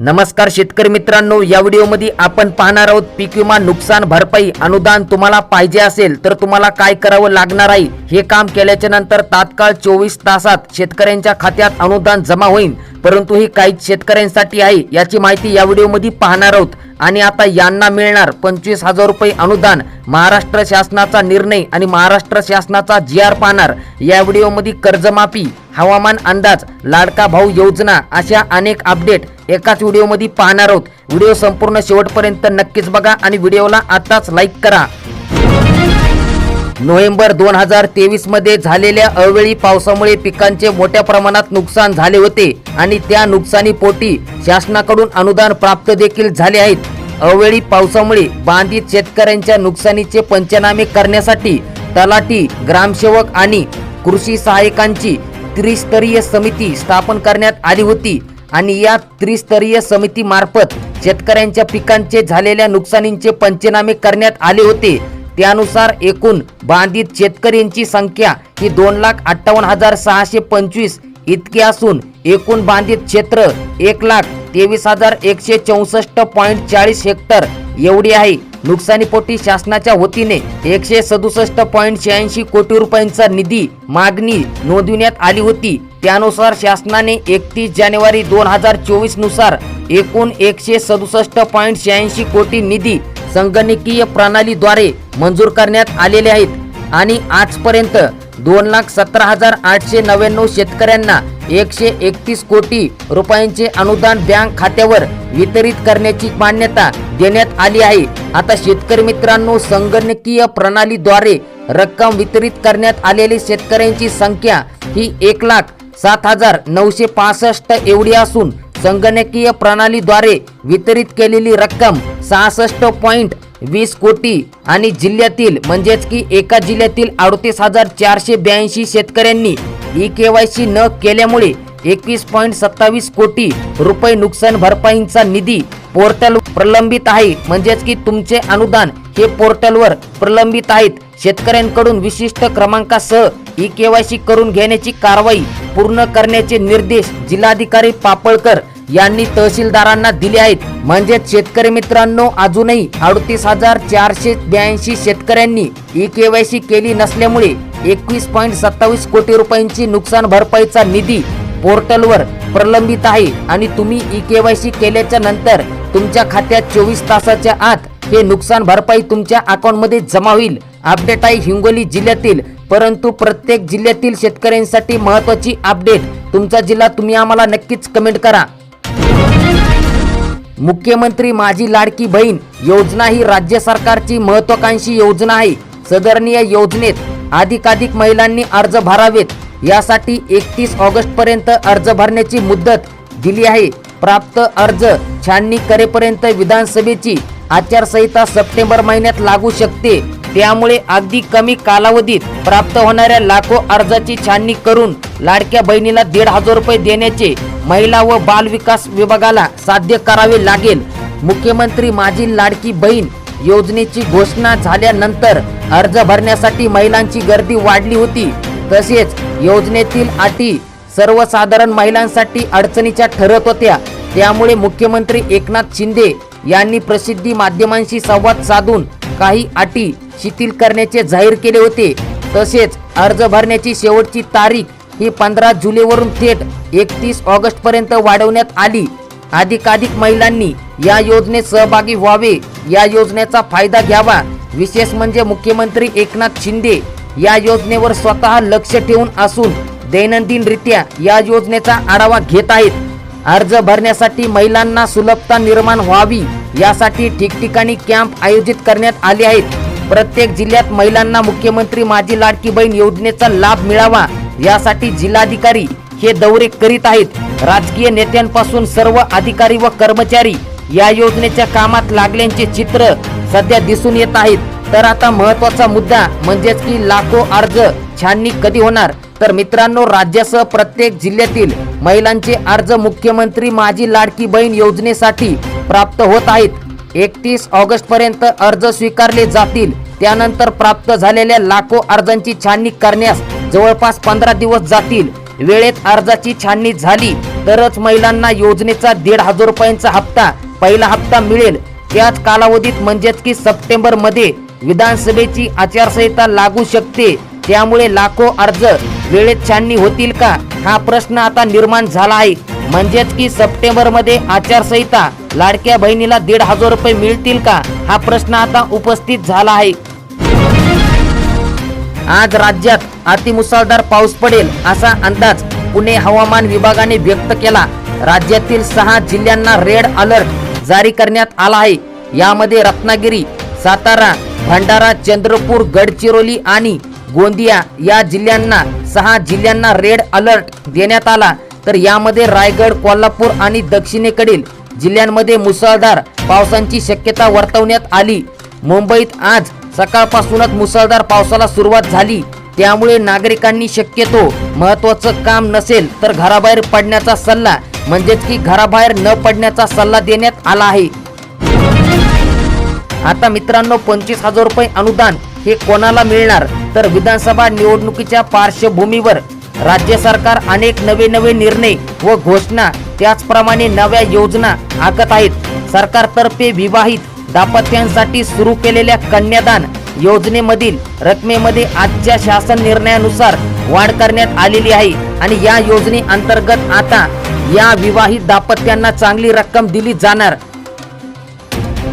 नमस्कार शेतकरी मित्रांनो या व्हिडिओमध्ये आपण पाहणार आहोत पीक विमा नुकसान भरपाई अनुदान तुम्हाला पाहिजे असेल तर तुम्हाला काय करावं लागणार आहे? हे काम केल्याच्यानंतर तात्काळ चोवीस तासात शेतकऱ्यांच्या खात्यात अनुदान जमा होईल. परंतु ही काही शेतकऱ्यांसाठी आहे याची माहिती या व्हिडिओमध्ये पाहणार आहोत. आणि आता यांना मिळणार पंचवीस हजार रुपये अनुदान. महाराष्ट्र शासनाचा निर्णय आणि महाराष्ट्र शासनाचा जी आर पाहणार. या व्हिडिओमध्ये कर्जमाफी हवामान अंदाज लाडका भाऊ योजना अशा अनेक अपडेट एकाच व्हिडिओमध्ये पाहणार आहोत. व्हिडिओ संपूर्ण शेवटपर्यंत नक्कीच बघा आणि व्हिडिओला आताच लाईक करा. नोव्हेंबर दोन हजार तेवीसमध्ये झालेल्या अवेळी पावसामुळे पिकांचे मोठ्या प्रमाणात नुकसान झाले होते आणि त्या नुकसानीपोटी शासनाकडून अनुदान प्राप्त देखील झाले आहेत. अवेळी पावसामुळे बांधित शेतकऱ्यांच्या नुकसानीचे पंचनामे करण्यासाठी तलाठी ग्रामसेवक आणि कृषी सहाय्यकांची त्रिस्तरीय समिती स्थापन करण्यात आली होती. आणि या त्रिस्तरीय समिती मार्फत शेतकऱ्यांच्या पिकांचे झालेल्या नुकसानींचे पंचनामे करण्यात आले होते. त्यानुसार एकूण बाधित शेतकऱ्यांची संख्या ही दोन लाख अठ्ठावन्न हजार सहाशे पंचवीस इतकी असून एकूण बाधित क्षेत्र एक लाख तेवीस हजार एकशे चौसष्ट पॉईंट चाळीस हेक्टर एवढी आहे. नुकसानीपोटी शासनाच्या वतीने एकशे सदुसष्ट पॉईंट शहाऐंशी कोटी रुपयांचा निधी मागणी नोंदविण्यात आली होती. त्यानुसार शासनाने एकतीस जानेवारी दोन हजार चोवीसनुसार एकूण एकशे सदुसष्ट पॉईंट शहाऐंशी कोटी निधी संगणकीय प्रणालीद्वारे मंजूर करण्यात आलेले आहेत. आणि आजपर्यंत दोन लाख सतरा हजार आठशे नव्याण्णव शेतकऱ्यांना एकशे एकतीस कोटी रुपयांचे अनुदान बँक खात्यावर वितरित करण्याची मान्यता देण्यात आली आहे. आता शेतकरी मित्रांनो संगणकीय प्रणालीद्वारे रक्कम वितरित करण्यात आलेली शेतकऱ्यांची संख्या ही एक लाख सात हजार नऊशे पासष्ट एवढी असून संगणकीय प्रणालीद्वारे वितरित केलेली रक्कम सहासष्ट पॉईंट वीस कोटी आणि जिल्ह्यातील म्हणजेच की एका जिल्ह्यातील अडतीस हजार चारशे ब्याऐंशी शेतकऱ्यांनी ई के वाय सी न केल्यामुळे एकवीस पॉईंट सत्तावीस कोटी रुपये नुकसान भरपाईचा निधी पोर्टल प्रलंबित आहे. म्हणजेच की तुमचे अनुदान हे पोर्टलवर प्रलंबित आहेत. शेतकऱ्यांकडून विशिष्ट क्रमांकासह ई के वाय सी करून घेण्याची कारवाई पूर्ण करण्याचे निर्देश जिल्हाधिकारी पापळकर यांनी तहसीलदारांना दिले आहेत. म्हणजेच शेतकरी मित्रांनो अजूनही अडतीस हजार चारशे ब्याऐंशी शेतकऱ्यांनी ई के वाय सी केली नसल्यामुळे एकवीस पॉईंट सत्तावीस कोटी रुपयांची नुकसान भरपाईचा निधी पोर्टलवर प्रलंबित आहे आणि तुम्ही ई के वाय सी केल्याच्यानंतर तुमच्या खात्यात चोवीस तासाच्या आत हे नुकसान भरपाई तुमच्या अकाउंटमध्ये जमा होईल. अपडेट आहे हिंगोली जिल्ह्यातील परंतु प्रत्येक जिल्ह्यातील शेतकऱ्यांसाठी महत्वाची अपडेट. तुमचा जिल्हा तुम्ही आम्हाला नक्कीच कमेंट करा. मुख्यमंत्री माझी लाडकी बहीण योजना ही राज्य सरकारची महत्वाकांक्षी योजना आहे. सदरणीय योजनेत अधिकाधिक महिलांनी अर्ज भरावेत. यासाठी एकतीस ऑगस्ट पर्यंत अर्ज भरण्याची मुदत दिली आहे. प्राप्त अर्ज छाननी करेपर्यंत विधानसभेची आचारसंहिता सप्टेंबर महिन्यात लागू शकते. त्यामुळे अगदी कमी कालावधीत प्राप्त होणाऱ्या लाखो अर्जाची छाननी करून लाडक्या बहिणीला दीड हजार रुपये देण्याचे महिला व बाल विकास विभागाला साध्य करावे लागेल. मुख्यमंत्री माझी लाडकी बहीण योजनेची घोषणा झाल्यानंतर अर्ज भरण्यासाठी महिलांची गर्दी वाढली होती. तसेच योजनेतील अटी सर्वसाधारण महिलांसाठी अडचणीच्या ठरत होत्या. त्यामुळे मुख्यमंत्री एकनाथ शिंदे यांनी प्रसिद्धी माध्यमांशी संवाद साधून काही अटी शिथिल करण्याचे जाहीर केले होते. तसेच अर्ज भरण्याची शेवटची तारीख ही पंधरा जुलैवरून थेट एकतीस ऑगस्ट पर्यंत वाढवण्यात आली. अधिकाधिक महिलांनी या योजनेत सहभागी व्हावे या योजनेचा फायदा घ्यावा. विशेष म्हणजे मुख्यमंत्री एकनाथ शिंदे या योजनेवर स्वतः लक्ष ठेवून असून दैनंदिनरित्या या योजनेचा आढावा घेत आहेत. अर्ज भरण्यासाठी महिलांना सुलभता निर्माण व्हावी यासाठी ठिकठिकाणी कॅम्प आयोजित करण्यात आले आहेत. प्रत्येक जिल्ह्यात महिलांना मुख्यमंत्री माझी लाडकी बहीण योजनेचा लाभ मिळावा यासाठी जिल्हाधिकारी हे दौरे करीत आहेत. राजकीय नेत्यांपासून सर्व अधिकारी व कर्मचारी या योजनेच्या कामात लागल्याचे चित्र सध्या दिसून येत आहेत. तर आता महत्त्वाचा मुद्दा म्हणजेच की लाखो अर्ज छाननी कधी होणार? तर मित्रांनो राज्यासह प्रत्येक जिल्ह्यातील महिलांचे अर्ज मुख्यमंत्री माझी लाडकी बहीण योजनेसाठी प्राप्त होत आहेत. एकतीस ऑगस्ट पर्यंत अर्ज स्वीकारले जातील. त्यानंतर प्राप्त झालेल्या लाखो अर्जांची छाननी करण्यास जवळपास पंधरा दिवस जातील. वेळेत अर्जाची छाननी झाली तरच महिलांना योजनेचा दीड हजार रुपयांचा हप्ता पहिला हप्ता मिळेल. त्याच कालावधीत म्हणजेच की सप्टेंबरमध्ये विधानसभेची आचारसंहिता लागू शकते. त्यामुळे लाखो अर्ज वेळेत छाननी होतील का? हा प्रश्न आता निर्माण झाला आहे. म्हणजेच की सप्टेंबरमध्ये आचारसंहिता. लाडक्या बहिणीला दीड हजार रुपये मिळतील का? हा प्रश्न आता उपस्थित झाला आहे. आज राज्यात अतिमुसळधार पाऊस पडेल असा अंदाज पुणे हवामान विभागाने व्यक्त केला. राज्यातील सहा जिल्ह्यांना रेड अलर्ट जारी करण्यात आला आहे. यामध्ये रत्नागिरी सातारा भंडारा चंद्रपूर गडचिरोली आणि गोंदिया या जिल्ह्यांना सहा जिल्ह्यांना रेड अलर्ट देण्यात आला. तर यामध्ये रायगड कोल्हापूर आणि दक्षिणेकडील जिल्ह्यांमध्ये मुसळधार पावसांची शक्यता वर्तवण्यात आली. मुंबईत आज सकाळपासूनच मुसळधार पावसाला सुरुवात झाली. त्यामुळे नागरिकांनी शक्यतो महत्वाचं काम नसेल तर घराबाहेर पडण्याचा सल्ला म्हणजेच की घराबाहेर न पडण्याचा सल्ला देण्यात आला आहे. आता मित्रांनो पंचवीस हजार रुपये अनुदान हे कोणाला मिळणार? तर विधानसभा निवडणुकीच्या पार्श्वभूमीवर राज्य सरकार अनेक नवे नवे निर्णय व घोषणा त्याचप्रमाणे नव्या योजना आखत आहेत. सरकारतर्फे विवाहित दाम्पत्यांसाठी सुरू केलेल्या कन्यादान योजनेमधील रकमेमध्ये आजच्या शासन निर्णयानुसार वाढ करण्यात आलेली आहे आणि या योजनेअंतर्गत आता या विवाहित दाम्पत्यांना चांगली रक्कम दिली जाणार.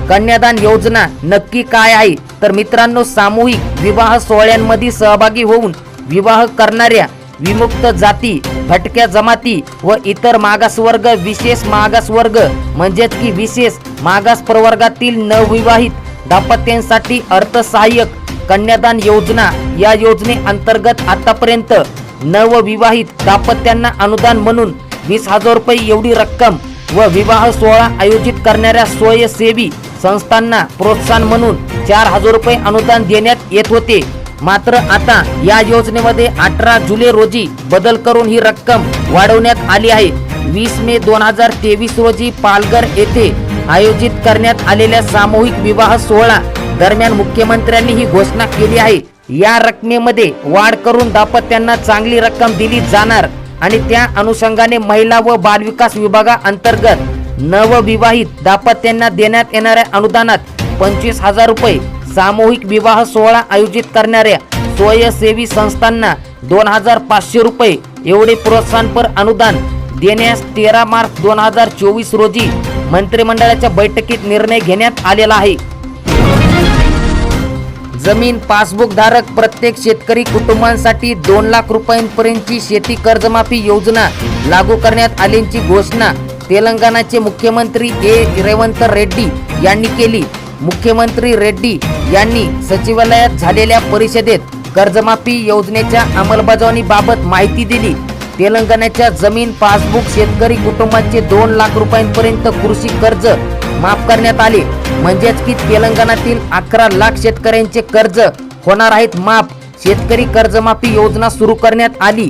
कन्यादान योजना नक्की काय आहे? तर मित्रांनो सामूहिक विवाह सोहळ्यांमध्ये सहभागी होऊन विवाह करणाऱ्या विमुक्त जाती भटक्या जमाती व इतर मागासवर्ग विशेष मागासवर्ग म्हणजेच की विशेष मागास प्रवर्गातील नवविवाहित दाम्पत्यांसाठी अर्थसहाय्यक कन्यादान योजना या योजनेअंतर्गत आतापर्यंत नवविवाहित दाम्पत्यांना अनुदान म्हणून वीस हजार रुपये एवढी रक्कम व विवाह सोहळा आयोजित करणाऱ्या स्वयंसेवी संस्थांना प्रोत्साहन म्हणून चार हजार रुपये अनुदान देण्यात येत होते. मात्र आता या योजनेमध्ये अठरा जुलै रोजी बदल करून ही रक्कम वाढवण्यात आली आहे. वीस मे दोन हजार तेवीस रोजी पालघर येथे आयोजित करण्यात आलेल्या सामूहिक विवाह सोहळा दरम्यान मुख्यमंत्र्यांनी ही घोषणा केली आहे. या रकमेमध्ये वाढ करून दाम्पत्यांना चांगली रक्कम दिली जाणार आणि त्या अनुषंगाने महिला व बालविकास विभागाअंतर्गत नवविवाहित दाम्पत्यांना देण्यात येणाऱ्या अनुदानात पंचवीस हजार रुपये सामूहिक विवाह सोहळा आयोजित करणाऱ्या स्वयंसेवी संस्थांना दोन हजार पाचशे रुपये एवढे प्रोत्साहनपर अनुदान देण्यास तेरा मार्च दोन हजार चोवीस रोजी मंत्रिमंडळाच्या बैठकीत निर्णय घेण्यात आलेला आहे. जमीन पासबुक धारक प्रत्येक शेतकरी कुटुंबांसाठी दोन लाख रुपयांपर्यंतची शेती कर्जमाफी योजना लागू करण्यात आल्याची घोषणा तेलंगणाचे मुख्यमंत्री ए. रेवंत रेड्डी यांनी केली. मुख्यमंत्री रेड्डी यांनी सचिवालयात झालेल्या परिषदेत कर्जमाफी योजनेच्या अंमलबजावणीबाबत माहिती दिली. तेलंगणाच्या जमीन पासबुक शेतकरी कुटुंबांचे दोन लाख रुपयांपर्यंत कृषी कर्ज माफ करण्यात आले. म्हणजेच की तेलंगणातील अकरा लाख शेतकऱ्यांचे कर्ज होणार आहेत माफ. शेतकरी कर्जमाफी योजना सुरू करण्यात आली.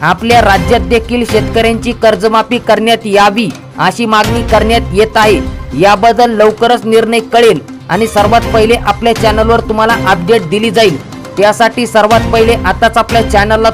आपल्या राज्यात देखील शेतकऱ्यांची कर्जमाफी करण्यात यावी अशी मागणी करण्यात येत आहे. याबद्दल लवकरच निर्णय कळेल. आणि सर्वात पहिले आपल्या चॅनलवर तुम्हाला अपडेट दिली जाईल. त्यासाठी सर्वात पहिले आताच आपल्या चॅनलला